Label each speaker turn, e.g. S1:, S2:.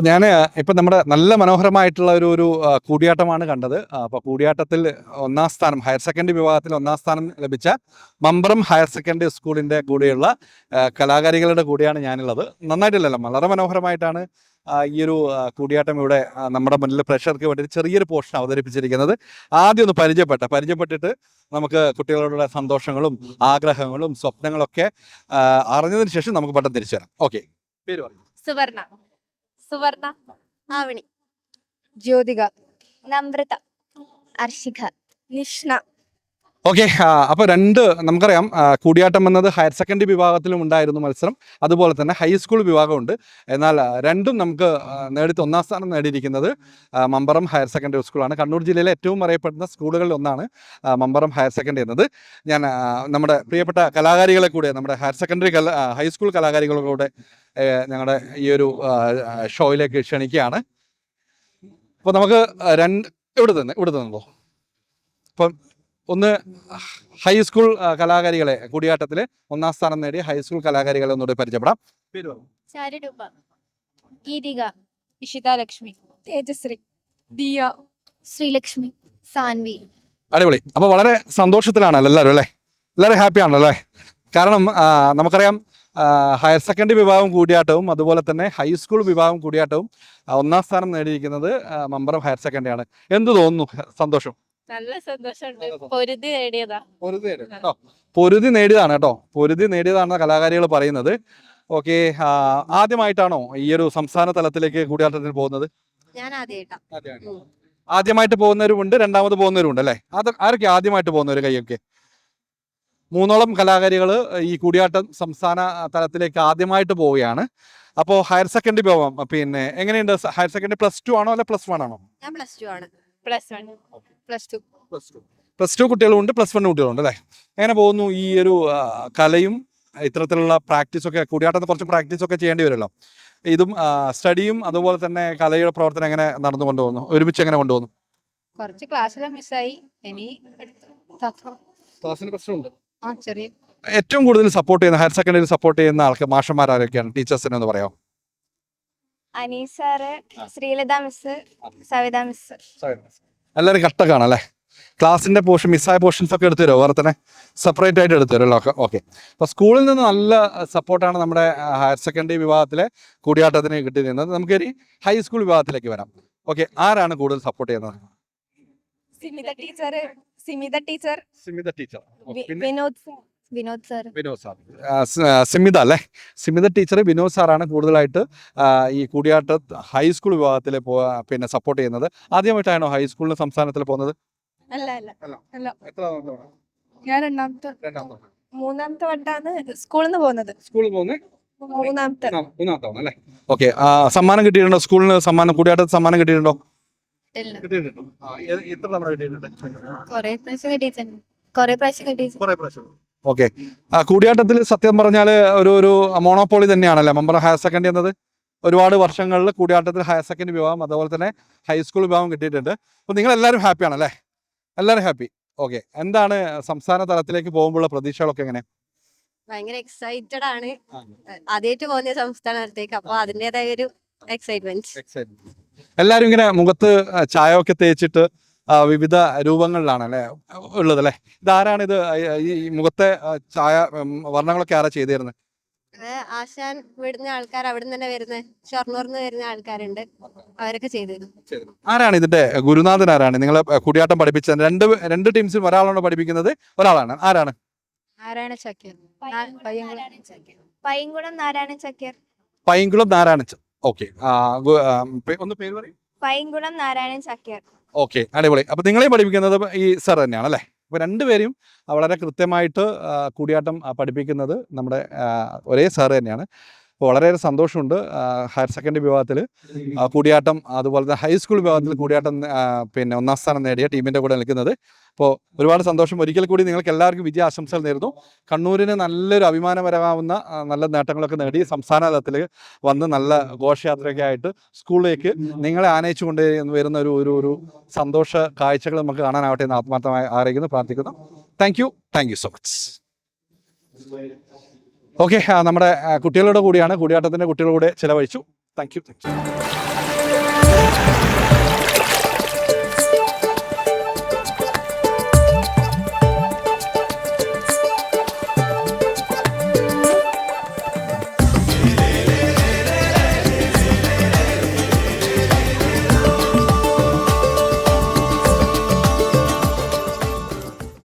S1: അപ്പോൾ ഞാൻ ഇപ്പം നമ്മുടെ നല്ല മനോഹരമായിട്ടുള്ള ഒരു ഒരു കൂടിയാട്ടമാണ് കണ്ടത്. അപ്പോൾ കൂടിയാട്ടത്തിൽ ഒന്നാം സ്ഥാനം ഹയർ സെക്കൻഡറി വിഭാഗത്തിൽ ഒന്നാം സ്ഥാനം ലഭിച്ച മമ്പറം ഹയർ സെക്കൻഡറി സ്കൂളിന്റെ കൂടെയുള്ള കലാകാരികളുടെ കൂടെയാണ് ഞാനുള്ളത്. നന്നായിട്ടില്ലല്ലോ? വളരെ മനോഹരമായിട്ടാണ് ഈ ഒരു കൂടിയാട്ടം ഇവിടെ നമ്മുടെ മുന്നിൽ പ്രേക്ഷകർക്ക് വേണ്ടി ചെറിയൊരു പോർഷൻ അവതരിപ്പിച്ചിരിക്കുന്നത്. ആദ്യം ഒന്ന് പരിചയപ്പെട്ട പരിചയപ്പെട്ടിട്ട് നമുക്ക് കുട്ടികളുടെ സന്തോഷങ്ങളും ആഗ്രഹങ്ങളും സ്വപ്നങ്ങളൊക്കെ അറിഞ്ഞതിന് ശേഷം നമുക്ക് പെട്ടെന്ന് തിരിച്ചു വരാം. ഓക്കെ. പേര് പറഞ്ഞു
S2: സുവർണ. സുവർണ ആവണി.
S3: ജ്യോതിക.
S2: നമ്രത. അർഷിക. നിഷ്ണ.
S1: ഓക്കെ അപ്പോൾ രണ്ട് നമുക്കറിയാം കൂടിയാട്ടം എന്നത് ഹയർ സെക്കൻഡറി വിഭാഗത്തിലും ഉണ്ടായിരുന്നു മത്സരം. അതുപോലെ തന്നെ ഹൈസ്കൂൾ വിഭാഗമുണ്ട്. എന്നാൽ രണ്ടും നമുക്ക് നേടി ഒന്നാം സ്ഥാനം നേടിയിരിക്കുന്നത് മമ്പറം ഹയർ സെക്കൻഡറി സ്കൂളാണ്. കണ്ണൂർ ജില്ലയിലെ ഏറ്റവും അറിയപ്പെടുന്ന സ്കൂളുകളിൽ ഒന്നാണ് മമ്പറം ഹയർ സെക്കൻഡറി എന്നത്. ഞാൻ നമ്മുടെ പ്രിയപ്പെട്ട കലാകാരികളെ കൂടെ നമ്മുടെ ഹയർ സെക്കൻഡറി കല ഹൈസ്കൂൾ കലാകാരികളെ ഞങ്ങളുടെ ഈ ഒരു ഷോയിലേക്ക് ക്ഷണിക്കുകയാണ്. അപ്പോൾ നമുക്ക് രണ്ട് ഇവിടെ തന്നെ ഇവിടെ തന്നോ അപ്പം ഒന്ന് ഹൈസ്കൂൾ കലാകാരികളെ കൂടിയാട്ടത്തിൽ ഒന്നാം സ്ഥാനം നേടിയ ഹൈസ്കൂൾ കലാകാരികളെ ഒന്നുകൂടെ പരിചയപ്പെടാം.
S2: ഗീതിക
S3: ഇഷിത ലക്ഷ്മി തേജശ്രീ ദിയ
S2: ശ്രീലക്ഷ്മി സാൻവി.
S1: അടിപൊളി. അപ്പൊ വളരെ സന്തോഷത്തിലാണ് എല്ലാവരും അല്ലേ? എല്ലാവരും ഹാപ്പി ആണല്ലോ അല്ലേ? കാരണം നമുക്കറിയാം ഹയർ സെക്കൻഡറി വിഭാഗം കൂടിയാട്ടവും അതുപോലെ തന്നെ ഹൈസ്കൂൾ വിഭാഗം കൂടിയാട്ടവും ഒന്നാം സ്ഥാനം നേടിയിരിക്കുന്നത് മമ്പറം ഹയർ സെക്കൻഡറി ആണ്. എന്ത് തോന്നുന്നു? സന്തോഷം.
S2: നല്ല സന്തോഷമുണ്ട് പൊരുതി നേടിയതാ.
S1: പൊരുതി നേടി- കേട്ടോ പൊരുതി നേടിയതാണ് കേട്ടോ. പൊരുതി നേടിയതാണ് കലാകാരികൾ പറയുന്നത്. ഓക്കെ ആദ്യമായിട്ടാണോ ഈ ഒരു സംസ്ഥാന തലത്തിലേക്ക് കൂടിയാട്ടത്തിന് പോകുന്നത്?
S2: ഞാൻ ആദ്യമായിട്ടാ.
S1: ആദ്യമായിട്ട് പോകുന്നവരുമുണ്ട് രണ്ടാമത് പോകുന്നവരുമുണ്ട് അല്ലേ അത് ആരൊക്കെ ആദ്യമായിട്ട് പോകുന്നവർ കൈയൊക്കെ? മൂന്നോളം കലാകാരികൾ ഈ കൂടിയാട്ടം സംസ്ഥാന തലത്തിലേക്ക് ആദ്യമായിട്ട് പോവുകയാണ്. അപ്പോ ഹയർ സെക്കൻഡറി പോവാം. പിന്നെ എങ്ങനെയുണ്ട്? ഹയർ സെക്കൻഡറി പ്ലസ് ടു ആണോ അല്ലെ പ്ലസ് വൺ ആണോ?
S2: ഞാൻ പ്ലസ് ടു ആണ്. Plus one
S3: plus two.
S1: Plus two. Plus two കുട്ടികളുണ്ട് പ്ലസ് വൺ കുട്ടികളുണ്ട് അല്ലേ? എങ്ങനെ പോകുന്നു ഈ ഒരു കലയും ഇത്തരത്തിലുള്ള പ്രാക്ടീസ് ഒക്കെ കൂടിയാട്ടം കുറച്ച് പ്രാക്ടീസ് ഒക്കെ ചെയ്യേണ്ടി വരുമല്ലോ. ഇതും സ്റ്റഡിയും അതുപോലെ തന്നെ കലയുടെ പ്രവർത്തനം എങ്ങനെ നടന്നു കൊണ്ടുപോകുന്നു? ഒരുമിച്ച് എങ്ങനെ കൊണ്ടുപോകുന്നു?
S3: കുറച്ച് ക്ലാസ്സിലെ മിസ്സായി. ഇനി.
S1: ക്ലാസ്സിന് പ്രശ്നമുണ്ട്
S3: ആ ചെറിയ
S1: ഏറ്റവും കൂടുതൽ സപ്പോർട്ട് ചെയ്യുന്ന ഹയർ സെക്കൻഡറി സപ്പോർട്ട് ചെയ്യുന്ന ആൾക്ക് മാഷന്മാരൊക്കെയാണ് ടീച്ചേഴ്സിനെ ഒന്ന് പറയാമോ?
S2: Anees sir Sreelatha miss Savitha miss
S1: എല്ലാവരും കട്ട അല്ലേ? ക്ലാസ്സിന്റെ പോർഷൻ മിസ്സായ പോർഷൻസ് ഒക്കെ എടുത്തു തരുമോ? വേറെ തന്നെ സെപ്പറേറ്റ് ആയിട്ട് എടുത്തു തരുമല്ലോ? ഓക്കെ അപ്പോൾ സ്കൂളിൽ നിന്ന് നല്ല സപ്പോർട്ടാണ് നമ്മുടെ ഹയർ സെക്കൻഡറി വിഭാഗത്തിലെ കൂടിയാട്ടത്തിന് കിട്ടിയിരുന്നത് നമുക്ക് ഇനി ഹൈസ്കൂൾ വിഭാഗത്തിലേക്ക് വരാം. ഓക്കെ ആരാണ് കൂടുതൽ സപ്പോർട്ട് ചെയ്യുന്നത്?
S3: Simitha teacher Simitha teacher.
S1: Simitha teacher.
S2: Vinod sir Vinod sir
S1: Vinod sir. Simitha അല്ലേ? സിമിത ടീച്ചർ വിനോദ് സാറാണ് കൂടുതലായിട്ട് ഈ കൂടിയാട്ട ഹൈസ്കൂൾ വിഭാഗത്തിൽ പിന്നെ സപ്പോർട്ട് ചെയ്യുന്നത്. ആദ്യമായിട്ടാണോ ഹൈസ്കൂളിന് സംസ്ഥാനത്തിൽ പോകുന്നത്?
S2: അല്ല അല്ല.
S3: അല്ല.
S1: എത്ര
S3: ഞാൻ രണ്ടാമത്തെ മൂന്നാമത്തെ വട്ടാണ് സ്കൂളിൽ നിന്ന് പോകുന്നത്.
S1: സ്കൂളിൽ പോകുന്നത്?
S3: മൂന്നാമത്തെ.
S1: മൂന്നാമത്തെ അല്ലേ? ഓക്കെ. സമ്മാനം കിട്ടിയിട്ടുണ്ടോ? സ്കൂളിന് സമ്മാനം കൂടിയാട്ട സമ്മാനം കിട്ടിയിട്ടുണ്ടോ? കിട്ടിയിട്ടുണ്ടോ? എത്ര തവണ കിട്ടിയിട്ടുണ്ട്?
S2: കൊറേ പ്രാവശ്യം കിട്ടിയിട്ടുണ്ട്. കൊറേ പ്രാവശ്യം കിട്ടിയിട്ടുണ്ട്.
S1: കുറെ പ്രാവശ്യം. ഓക്കെ കൂടിയാട്ടത്തിൽ സത്യം പറഞ്ഞാൽ ഒരു ഒരു മോണോപോളി തന്നെയാണല്ലേ? മമ്പറ ഹയർ സെക്കൻഡറി എന്നത് ഒരുപാട് വർഷങ്ങളിൽ കൂടിയാട്ടത്തിൽ ഹയർ സെക്കൻഡറി വിഭാഗം അതുപോലെ തന്നെ ഹൈസ്കൂൾ വിഭാഗം കിട്ടിയിട്ടുണ്ട്. അപ്പോൾ നിങ്ങൾ എല്ലാവരും ഹാപ്പി ആണല്ലേ? എല്ലാവരും ഹാപ്പി ഓക്കെ എന്താണ് സംസ്ഥാന തലത്തിലേക്ക് പോകുമ്പോഴുള്ള പ്രതീക്ഷകളൊക്കെ എങ്ങനെ?
S2: ഭയങ്കര എക്സൈറ്റഡ് ആണ്. ആദ്യമായിട്ട് പോകുന്ന സംസ്ഥാനത്തേക്ക് അപ്പൊ അതിന്റേതായ ഒരു എക്സൈറ്റ്മെന്റ്
S1: എല്ലാവരും ഇങ്ങനെ മുഖത്ത് ചായ ഒക്കെ തേച്ചിട്ട് വിവിധ രൂപങ്ങളിലാണ് അല്ലേ ഉള്ളത് അല്ലേ ഇതാരാണ് ഇത്? ഈ മുഖത്തെ ചായ വർണങ്ങളൊക്കെ ആരാ ചെയ്തിരുന്നത്
S2: ആശാൻ വിടുന്ന ആൾക്കാർ അവിടെ നിന്ന് തന്നെ വരുന്ന. ഷൊർണൂർന്ന് വരുന്ന ആൾക്കാരുണ്ട്. അവരൊക്കെ ചെയ്തു
S1: ആരാണ് ഇതിന്റെ? ഗുരുനാഥൻ ആരാണ്? നിങ്ങളെ കൂടിയാട്ടം പഠിപ്പിച്ചത് രണ്ട് രണ്ട് ടീംസിൽ ഒരാളാണ് പഠിപ്പിക്കുന്നത്? ഒരാളാണ്. ആരാണ്?
S3: നാരായണ ചക്കർ.
S2: പയ്യങ്കുളം നാരായണ ചക്കർ.
S1: പയ്യങ്കുളം നാരായണ ഓക്കെ. ഒന്ന് പേര് പറയും.
S2: പൈങ്കുളം നാരായണൻ ചക്കർ
S1: ഓക്കെ അടിപൊളി. അപ്പൊ നിങ്ങളെ പഠിപ്പിക്കുന്നത് ഈ സർ തന്നെയാണ് അല്ലേ? അപ്പൊ രണ്ടുപേരും വളരെ കൃത്യമായിട്ട് കൂടിയാട്ടം പഠിപ്പിക്കുന്നത് നമ്മുടെ ഒരേ സാറ് തന്നെയാണ്. അപ്പോൾ വളരെയേറെ സന്തോഷമുണ്ട് ഹയർ സെക്കൻഡറി വിഭാഗത്തിൽ. കൂടിയാട്ടം അതുപോലെ തന്നെ ഹൈസ്കൂൾ വിഭാഗത്തിൽ കൂടിയാട്ടം പിന്നെ ഒന്നാം സ്ഥാനം നേടിയ ടീമിന്റെ കൂടെ നിൽക്കുന്നത്. അപ്പോൾ ഒരുപാട് സന്തോഷം. ഒരിക്കൽ കൂടി നിങ്ങൾക്ക് എല്ലാവർക്കും വിജയ ആശംസകൾ നേരുന്നു. കണ്ണൂരിന് നല്ലൊരു അഭിമാനപരമാവുന്ന നല്ല നേട്ടങ്ങളൊക്കെ നേടി സംസ്ഥാന തലത്തിൽ വന്ന് നല്ല ഘോഷയാത്രയൊക്കെ ആയിട്ട് സ്കൂളിലേക്ക് നിങ്ങളെ ആനയിച്ചു കൊണ്ട് വരുന്ന ഒരു ഒരു ഒരു സന്തോഷ കാഴ്ചകൾ നമുക്ക് കാണാനാവട്ടെ എന്ന് ആത്മാർത്ഥമായി ആഗ്രഹിക്കുന്നു പ്രാർത്ഥിക്കുന്നു. Thank you. Thank you so much. Okay നമ്മുടെ കുട്ടികളുടെ കൂടിയാണ് കൂടിയാട്ടത്തിന്റെ കുട്ടികളുടെ ചിലവഴിച്ചു. Thank you thank U